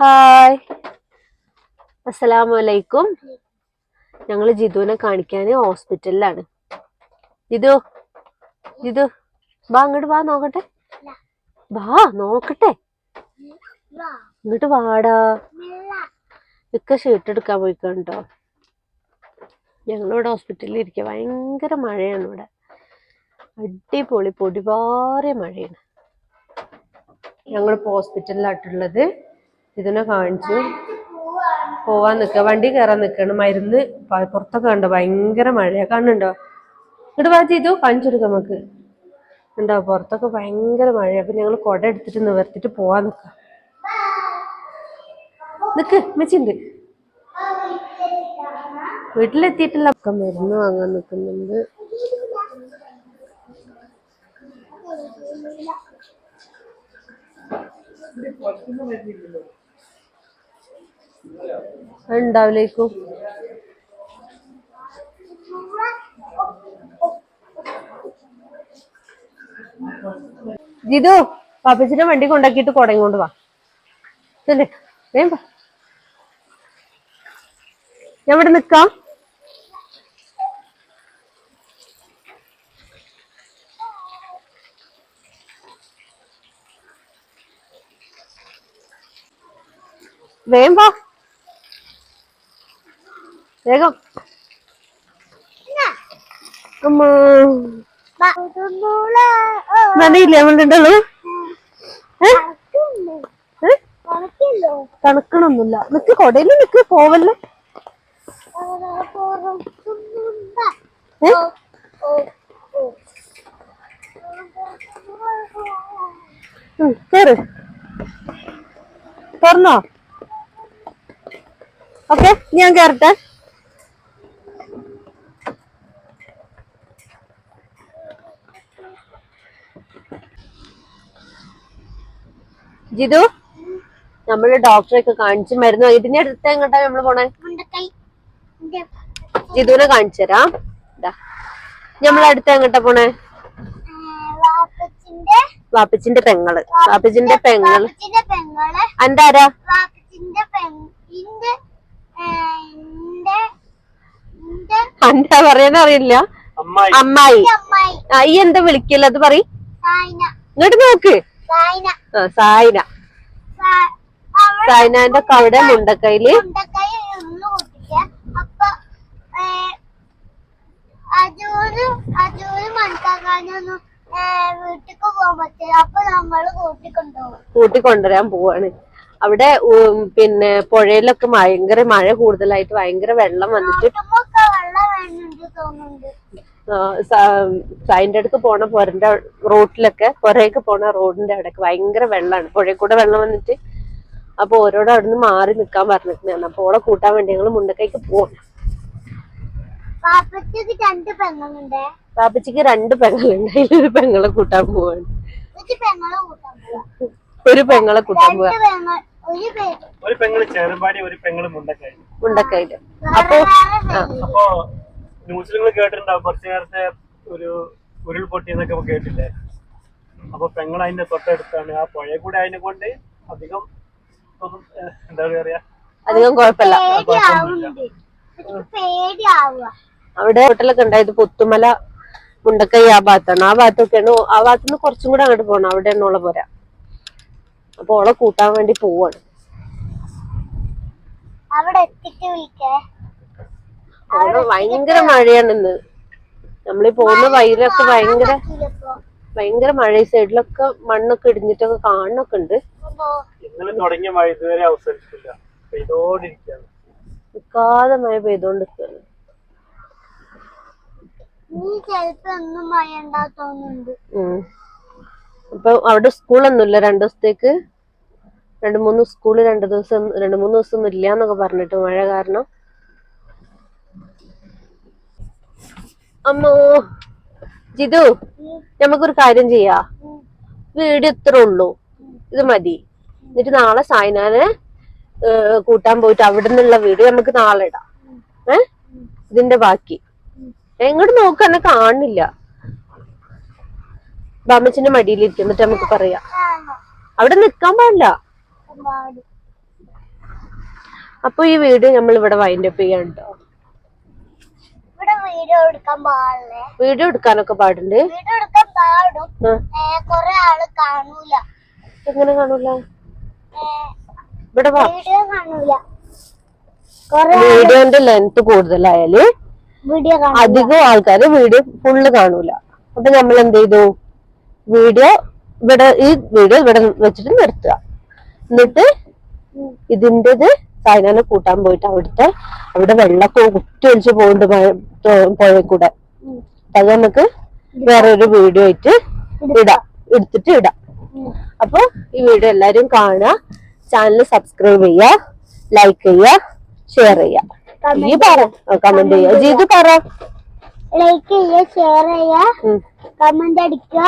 Hi. അസ്സലാമു അലൈക്കും ഞങ്ങൾ ജിതുവിനെ കാണിക്കാൻ ഹോസ്പിറ്റലിലാണ്. ജിതു ജിതു വാ അങ്ങോട്ട് വാ നോക്കട്ടെ. വാ നോക്കട്ടെ. ഇങ്ങോട്ട് വാടാ. ഇക്ക ഷീട്ട് എടുക്കാൻ പോയിക്കണ്ടോ ഞങ്ങളിവിടെ ഹോസ്പിറ്റലിൽ ഇരിക്കുക ഭയങ്കര മഴയാണ് ഇവിടെ. അടിപൊളി പൊടിപാറിയ മഴയാണ്. ഞങ്ങളിപ്പോ ഹോസ്പിറ്റലിലായിട്ടുള്ളത് ഇതിനെ കാണിച്ചു. പോവാൻ നിക്ക. വണ്ടി കയറാൻ നിൽക്കണം മരുന്ന് പുറത്തൊക്കെ കണ്ടോ? ഭയങ്കര മഴയാ. കാണുന്നുണ്ടോ? ഇങ്ങോട്ട് വാ ചെയ്തു കാണിച്ചെടുക്കാം നമുക്ക്. ഉണ്ടോ? പുറത്തൊക്കെ ഭയങ്കര മഴയാ. അപ്പൊ ഞങ്ങൾ കുട എടുത്തിട്ട് നിവർത്തിട്ട് പോവാൻ നിക്ക. നിക്ക്. മെച്ചുണ്ട് വീട്ടിലെത്തിയിട്ടില്ല. ഒക്കെ മരുന്ന് വാങ്ങാൻ നിൽക്കുന്നുണ്ട് ഉണ്ടാവില്ലേക്കും ജിതു പാപ്പച്ചിനെ വണ്ടി കൊണ്ടാക്കിയിട്ട് കുടയും കൊണ്ട് വാ. ഇവിടെ നിക്കാം. വേം വാ. വേഗം. നനയില്ലേ നമ്മളുണ്ടല്ലോ തണുക്കണൊന്നുമില്ല നിക്ക് കൊടയിൽ നിക്ക് പോവല്ലേ? കേറ്. തുറന്നോ ഓക്കെ ഞാൻ കേറട്ടെ. ജിതു നമ്മൾ ഡോക്ടറെ ഒക്കെ കാണിച്ച് മരുന്ന് ഇതിന്റെ അടുത്ത് എങ്ങോട്ടാ നമ്മൾ പോണേ? ജിതുവിനെ കാണിച്ചു തരാം. ഇതാ നമ്മളെ അടുത്ത് എങ്ങോട്ടാ പോണേ? വാപ്പച്ചിന്റെ വാപ്പച്ചിന്റെ പെങ്ങൾ. വാപ്പച്ചിന്റെ പെങ്ങൾ. എന്താരാ എന്താ പറയാന്ന് അറിയില്ല. അമ്മായി. അമ്മായി. അമ്മായി. ആ ഈ എന്താ വിളിക്കല്ലോ അത് പറ സായിന. ഇങ്ങോട്ട് നോക്ക്. സായിന. സായിനാന്റെ കവിടെ മുണ്ടക്കയിൽ. കൂട്ടിക്കൊണ്ടുവരാൻ പോവാണ്. അവിടെ പിന്നെ പുഴയിലൊക്കെ ഭയങ്കര മഴ കൂടുതലായിട്ട് ഭയങ്കര വെള്ളം വന്നിട്ട് സായിന്റെ അടുത്ത് പോണ പുരന്റെ റോട്ടിലൊക്കെ പുരയൊക്കെ പോണ റോഡിന്റെ അവിടെയൊക്കെ ഭയങ്കര വെള്ളമാണ് പുഴയിൽ കൂടെ വെള്ളം വന്നിട്ട് അപ്പൊ ഓരോട് നിന്ന് മാറി നിക്കാൻ പറഞ്ഞിട്ടുണ്ടായിരുന്നു അപ്പൊ ഓളെ കൂട്ടാൻ വേണ്ടി ഞങ്ങൾ മുണ്ടക്കൈക്ക് പോകണം പാപ്പച്ചക്ക് രണ്ട് പെങ്ങളുണ്ട്. പാപ്പച്ചിക്ക് രണ്ട് പെങ്ങളുണ്ട്. അതിലൊരു പെങ്ങളെ കൂട്ടാൻ പോവാണ്. ഒരു പെങ്ങളെ കൂട്ടാൻ പോവാണ് ഒരു പെങ്ങളെ കൂട്ടാൻ പോവാ. ഒരു പെങ്ങൾ ചെറുപാടി ഒരു പെങ്ങൾ മുണ്ടക്കായി മുണ്ടക്കായിട്ട് അപ്പൊ ന്യൂസിൽ നിങ്ങൾ കേട്ടിട്ടുണ്ടാവും. കുറച്ചു നേരത്തെ ഒരു ഉരുൾപൊട്ടി എന്നൊക്കെ കേട്ടില്ലേ? അപ്പൊ പെങ്ങൾ അതിന്റെ തൊട്ടടുത്താണ്. ആ പുഴ കൂടെ അതിനെ കൊണ്ട് അധികം എന്താ പറയാ? അധികം കുഴപ്പമില്ല. അവിടെ ഹോട്ടലൊക്കെ ഉണ്ടായത് പുത്തുമല മുണ്ടക്കൈ ആ ഭാഗത്താണ്. ആ ഭാഗത്തൊക്കെയാണ്. ആ ഭാഗത്തു നിന്ന് കുറച്ചും കൂടെ അങ്ങോട്ട് പോകണം അവിടെ ഉള്ള പോരാ. അപ്പൊ ഓളെ കൂട്ടാൻ വേണ്ടി പോവാണ്. അവിടെ എത്തിട്ട് വിളിക്കേ. അവിടെ ഭയങ്കര മഴയാണ് ഇന്ന് നമ്മളീ പോകുന്ന വഴിയിലൊക്കെ ഭയങ്കര ഭയങ്കര മഴ. ഈ സൈഡിലൊക്കെ മണ്ണൊക്കെ ഇടിഞ്ഞിട്ടൊക്കെ കാണണൊക്കെ ഉണ്ട്. ഇന്നലെ തുടങ്ങിയ മഴ ഇതുവരെ പെയ്തോണ്ടിരിക്കുകയാണ്. നിൽക്കാതെ മഴ പെയ്തോണ്ടിരിക്കുകയാണ്. അപ്പൊ അവിടെ സ്കൂളൊന്നുമില്ല രണ്ടു ദിവസത്തേക്ക്? രണ്ട് മൂന്ന് സ്കൂൾ രണ്ട് ദിവസം രണ്ട് മൂന്ന് ദിവസം ഒന്നും ഇല്ല എന്നൊക്കെ പറഞ്ഞിട്ട് മഴ കാരണം? അമ്മോ ജിതു നമുക്കൊരു കാര്യം ചെയ്യാ. വീട് ഇത്ര ഉള്ളൂ. ഇത് മതി. എന്നിട്ട് നാളെ സായനാനെ കൂട്ടാൻ പോയിട്ട് അവിടെ നിന്നുള്ള വീട് നമുക്ക് നാളെ ഇടാം. ഏ? ഇതിന്റെ ബാക്കി. എങ്ങോട്ട് നോക്ക് എന്നെ കാണുന്നില്ല. ബാമച്ചിന്റെ മടിയിലിരിക്കും. എന്നിട്ട് നമുക്ക് പറയാ. അവിടെ നിക്കാൻ പാടില്ല. അപ്പൊ ഈ വീഡിയോ നമ്മൾ ഇവിടെ വൈൻഡപ്പ് ചെയ്യാൻ കേട്ടോ വീഡിയോ എടുക്കാൻ പാടില്ലേ? വീഡിയോ എടുക്കാനൊക്കെ പാടുണ്ട്. വീഡിയോ എടുക്കാൻ പാടും. കൊറേ ആൾ കാണൂല. എങ്ങനെ കാണൂല? ഇവിടെ വീഡിയോ കാണൂല. വീഡിയോന്റെ ലെങ്ത് കൂടുതലായാൽ അധികം ആൾക്കാര് വീഡിയോ ഫുള്ള് കാണൂല. അപ്പൊ നമ്മൾ എന്ത് ചെയ്തു? വീഡിയോ ഇവിടെ ഈ വീഡിയോ ഇവിടെ വെച്ചിട്ട് നിർത്തുക. എന്നിട്ട് ഇതിന്റെത് സൈനാനെ കൂട്ടാൻ പോയിട്ട് അവിടുത്തെ അവിടെ വെള്ളമൊക്കെ കുത്തി ഒഴിച്ച് പോകുന്നുണ്ട് പുഴ കൂടെ അത് നമുക്ക് വേറെ ഒരു വീഡിയോ ആയിട്ട് ഇടാം. എടുത്തിട്ട് ഇടാം. അപ്പൊ ഈ വീഡിയോ എല്ലാരും കാണുക. ചാനൽ സബ്സ്ക്രൈബ് ചെയ്യ ലൈക്ക് ചെയ്യ ഷെയർ ചെയ്യ നീ പറ. കമന്റ് ചെയ്യ ജീതു പറ. ലൈക്ക് ചെയ്യ ഷെയർ ചെയ്യ കമന്റ് അടിക്കുക.